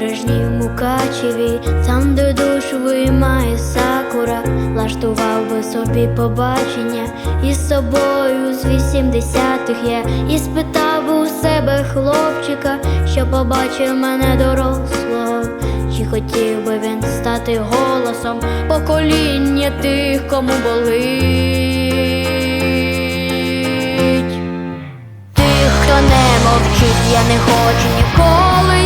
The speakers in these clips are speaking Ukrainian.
набережній в Мукачеві, там, де душу виймає сакура, влаштував би собі побачення із собою з вісімдесятих я і спитав у себе хлопчика, що побачив мене дорослого. Чи хотів би він стати голосом покоління тих, кому болить? Тих, хто не мовчить, я не хочу ніколи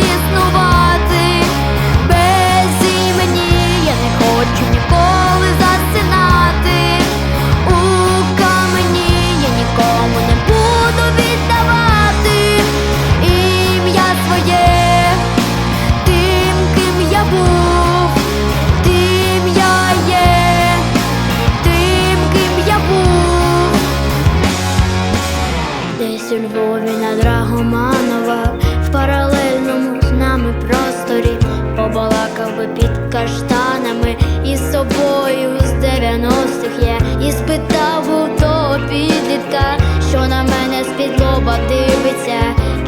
Десь у Львові на Драгоманова. В паралельному з нами просторі побалакав би під каштанами. І з собою з 90-х я і спитав у того підлітка, що на мене з-під лоба дивиться,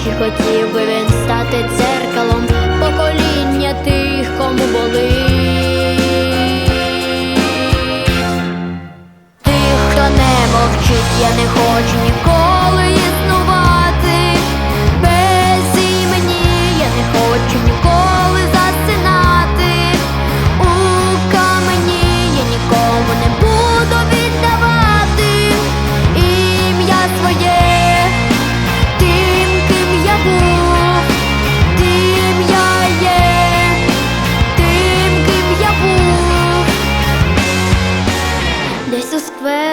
чи хотів би він стати дзеркалом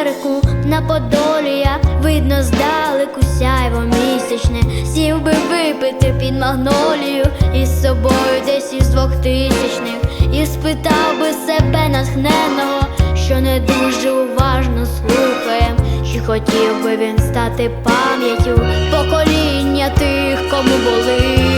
у скверику на Подолі я видно здалеку сяйво місячне, сів би випити під магнолію із собою десь із двохтисячних і спитав би себе натхненого, що не дуже уважно слухає, чи хотів би він стати пам'яттю покоління тих, кому болить.